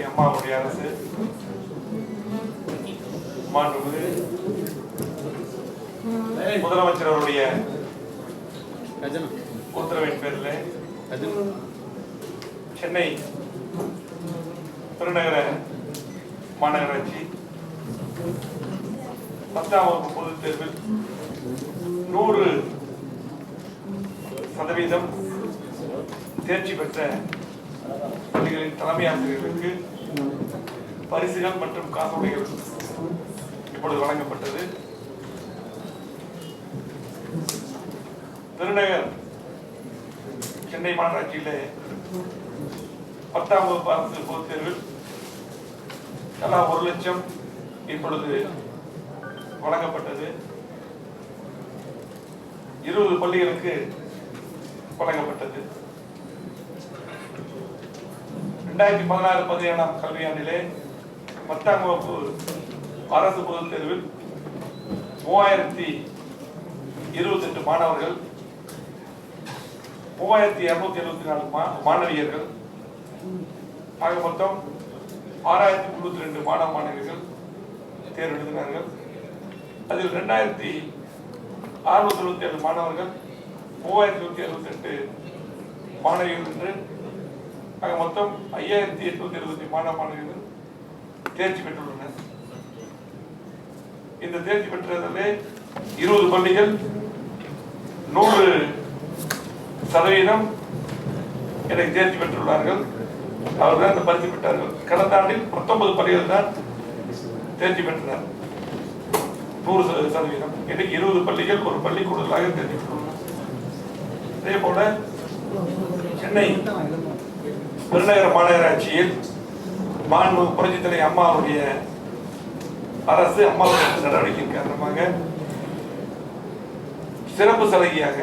நம்முடைய அரசு மாண்புமிகு முதலமைச்சர் அவருடைய உத்தரவின் பேரில் சென்னை பெருநகர மாநகராட்சி பத்தாம் வகுப்பு பொதுத் தேர்வில் நூறு சதவீதம் தேர்ச்சி பெற்ற பள்ளிகளின் தலைமை ஆசிரியர்களுக்கு பரிசுகள் மற்றும் காசோலைகள் இப்பொழுது வழங்கப்பட்டது. பெருநகர் சென்னை மாநகராட்சியில பத்தாம் வகுப்பு அரசு பொதுத் தேர்வில் தலா ஒரு லட்சம் இப்பொழுது வழங்கப்பட்டது. இருபது பள்ளிகளுக்கு வழங்கப்பட்டது. ரெண்டாயிரத்தி பதினாறு பதினேழாம் கல்வியாண்டிலே பத்தாம் வகுப்பு அரசு பொதுத் தேர்வில் மூவாயிரத்தி இருபத்தெட்டு மாணவர்கள் மூவாயிரத்தி இருநூத்தி எழுபத்தி நாலு மா மாணவியர்கள். ஆக மொத்தம் ஆறாயிரத்தி முன்னூத்தி ரெண்டு மாணவ மாணவியர்கள் தேர்வு எழுதினார்கள் அதில் ரெண்டாயிரத்தி அறுநூத்தி எழுபத்தி ஏழு மாணவர்கள் மூவாயிரத்தி நூத்தி எழுபத்தி எட்டு மாணவிகள் என்று ஆக மொத்தம் ஐயாயிரத்தி எட்நூத்தி எழுபத்தி மாணவ மாணவிகள் தேர்ச்சி பெற்றுள்ளனர். இந்த தேர்ச்சி பெற்றதிலே இருபது பள்ளிகள் நூறு சதவீதம் எனக்கு தேர்ச்சி பெற்றுள்ளார்கள். அவர்கள் அந்த பரிசு பெற்றார்கள். கடந்த ஆண்டில் பத்தொன்பது பள்ளிகள் தான் தேர்ச்சி பெற்றனர். நூறு சதவீதம். இன்னைக்கு இருபது பள்ளிகள் ஒரு பள்ளி கூடுதலாக தேர்ச்சி பெற்றுள்ளனர். அதே போல சென்னை பெருநகர மாநகராட்சியில் மாண்பு புரட்சித்தலை அம்மாவுடைய அரசு அம்மாவுடைய நடவடிக்கை காரணமாக சிறப்பு சலுகையாக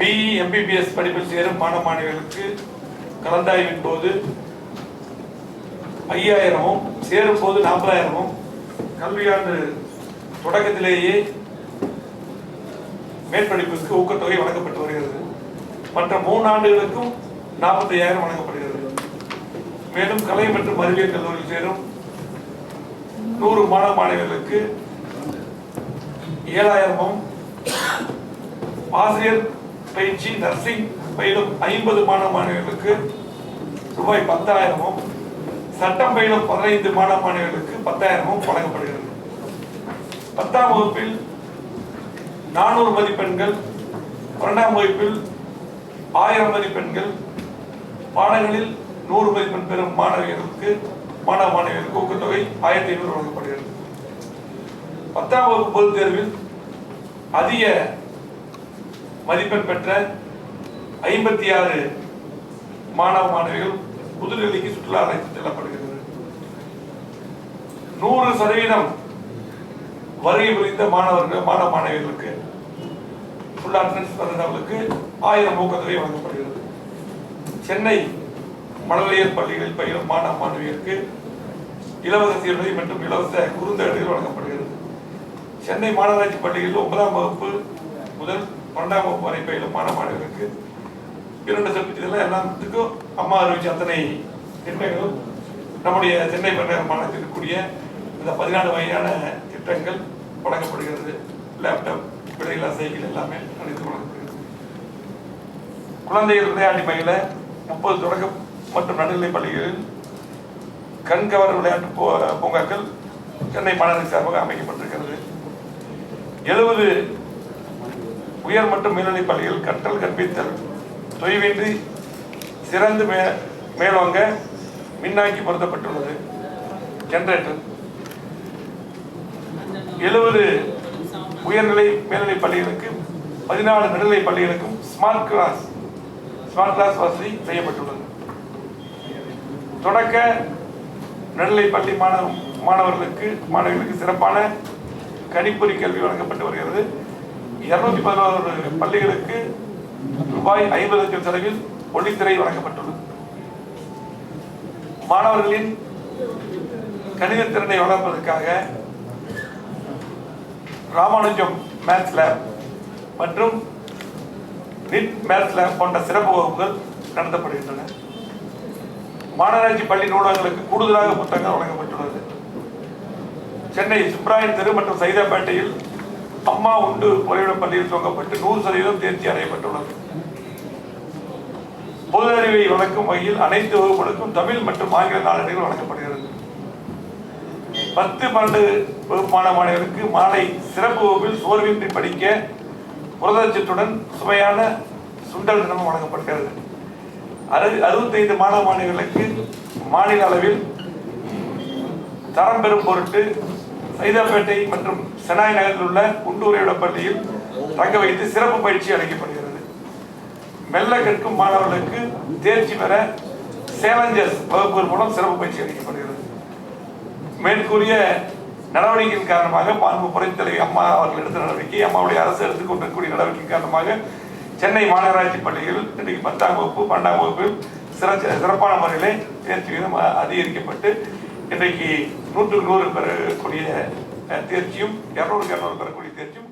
பிஇ எம்பிபிஎஸ் படிப்பில் சேரும் மாணவ மாணவிகளுக்கு கலந்தாய்வின் போது ஐயாயிரமும் சேரும் போது நாற்பதாயிரமும். கல்வியாண்டு தொடக்கத்திலேயே மேற்படிப்புக்கு ஊக்கத்தொகை வழங்கப்பட்டு வருகிறது. மற்ற மூணு ஆண்டுகளுக்கும் நாற்பத்தி ஐயாயிரம் வழங்கப்படுகிறது. மேலும் கலை மற்றும் அறிவியல் கல்லூரியில் சேரும் நூறு மாணவ மாணவிகளுக்கு ஏழாயிரமும் ஆசிரியர் பயிற்சி நர்சிங் பயிலும் ஐம்பது மாணவ மாணவிகளுக்கு ரூபாய் பத்தாயிரமும் சட்டம் பயிலும் பதினைந்து மாணவ மாணவிகளுக்கு பத்தாயிரமும் வழங்கப்படுகிறது. பத்தாம் வகுப்பில் நானூறு மதிப்பெண்கள் பன்னெண்டாம் வகுப்பில் ஆயிரம் மதிப்பெண்கள் பாடங்களில் நூறு மதிப்பெண் பெறும் மாணவியர்களுக்கு மாணவ மாணவியர்களுக்கு ஊக்கத்தொகை ஆயிரத்தி ஐநூறு வழங்கப்படுகிறது. பத்தாம் வகுப்பு பொதுத் தேர்வில் அதிக மதிப்பெண் பெற்ற ஐம்பத்தி ஆறு மாணவ மாணவிகள் புதுடெல்லிக்கு சுற்றுலா அழைத்து செல்லப்படுகிறது நூறு சதவீதம் வருகை புரிந்த மாணவர்கள் மாணவ மாணவிகளுக்கு ஃபுல் அட்டண்டன்ஸ் வந்தவர்களுக்கு ஆயிரம் ஊக்கத்தொகை வழங்கப்படுகிறது. சென்னை மழலையர் பள்ளிகளில் பயிலும் மாணவ மாணவியருக்கு இலவச சீருடை மற்றும் இலவச குறுந்தேடுகள் வழங்கப்படுகிறது. சென்னை மாநகராட்சி பள்ளிகளில் ஒன்பதாம் வகுப்பு முதல் பன்னெண்டாம் வகுப்பு வரை பயிலும் மாணவ மாணவிகளுக்கு இரண்டு சப்ஜெக்ட் இதெல்லாம் எல்லாத்துக்கும் அம்மா அறிவிச்ச அத்தனை திட்டங்களும் நம்முடைய சென்னை பெருநகர் மாநிலத்தில் இருக்கக்கூடிய இந்த பதினாலு வகையான திட்டங்கள் வழங்கப்படுகிறது. லேப்டாப் விலையில்லா சைக்கிள் எல்லாமே அனைத்து வழங்கப்படுகிறது. குழந்தைகள் விளையாட்டு பயில முப்பது தொடக்க மற்றும் நடுநிலை பள்ளிகளில் கண்கவர் விளையாட்டு பூ- பூங்காக்கள் சென்னை மாநகர சார்பாக அமைக்கப்பட்டிருக்கிறது. எழுபது உயர் மற்றும் மேல்நிலை பள்ளிகள் கற்றல் கற்பித்தல் தொய்வின்றி சிறந்து மே மேலோங்க மின்னாக்கி பொருத்தப்பட்டுள்ளது. ஜென்ரேட்டர் எழுபது உயர்நிலை மேல்நிலை பள்ளிகளுக்கு பதினாலு நடுநிலை பள்ளிகளுக்கும் ஸ்மார்ட் கிளாஸ் ஸ்மார்ட் கிளாஸ் வசதி செய்யப்பட்டுள்ளது. தொடக்க நடுநிலை பள்ளி மாணவ மாணவர்களுக்கு மாணவிகளுக்கு சிறப்பான கணிப்பொறி கல்வி வழங்கப்பட்டு வருகிறது. இருநூத்தி பதினோரு பள்ளிகளுக்கு ரூபாய் ஐம்பது லட்சம் செலவில் ஒளித்திரை வழங்கப்பட்டுள்ளது. மாணவர்களின் கணித திறனை வளர்ப்பதற்காக ராமானுஜம் மேத்ஸ் லேப் மற்றும் நிட் மேத்ஸ் லேப் போன்ற சிறப்பு வகுப்புகள் நடத்தப்படுகின்றன. மாநகராட்சி பள்ளி நூலகங்களுக்கு கூடுதலாக புத்தகங்கள் வழங்கப்பட்டுள்ளது. சென்னை சுப்ராயன் தெரு மற்றும் சைதாப்பேட்டையில் அம்மா உண்டு பொறியிட பள்ளியில் துவங்கப்பட்டு நூறு சதவீதம் தேர்ச்சி அடையப்பட்டுள்ளது. பொது அறிவை வழங்கும் வகையில் அனைத்து வகுப்புகளுக்கும் தமிழ் மற்றும் ஆங்கில நாளடிகள் வழங்கப்படுகிறது. பத்து பன்னெண்டு வகுப்பான மாணவர்களுக்கு மாலை சிறப்பு வகுப்பில் சோர்வின்றி படிக்க புரதச்சத்துடன் சுவையான சுண்டல் தினமும் வழங்கப்படுகிறது. அறு அறுபத்தைந்து மாணவ மாணவிகளுக்கு மாநில அளவில் தரம் பெறும் பொருட்டு சைதாப்பேட்டை மற்றும் செனாய் நகரில் உள்ள குண்டூரையோட பள்ளியில் தங்க வைத்து சிறப்பு பயிற்சி அளிக்கப்படுகிறது. மெல்ல கற்கும் மாணவர்களுக்கு தேர்ச்சி பெற சேலஞ்சர்ஸ் வகுப்புகள் மூலம் சிறப்பு பயிற்சி அளிக்கப்படுகிறது. மேற்கூறிய நடவடிக்கையின் காரணமாக பான்பு புரைத்தலை அம்மா அவர்கள் எடுத்த நடவடிக்கை அம்மாவுடைய அரசு எடுத்துக்கொண்டிருக்கக்கூடிய நடவடிக்கையின் நடவடிக்கை காரணமாக சென்னை மாநகராட்சி பள்ளியில் இன்றைக்கு பத்தாம் வகுப்பு பன்னெண்டாம் வகுப்பில் சிறச்ச சிறப்பான முறையிலே தேர்ச்சி வீதம் அதிகரிக்கப்பட்டு இன்றைக்கு நூற்றுக்கு நூறு பெறக்கூடிய தேர்ச்சியும் இரநூறுக்கு இரநூறு பெறக்கூடிய தேர்ச்சியும்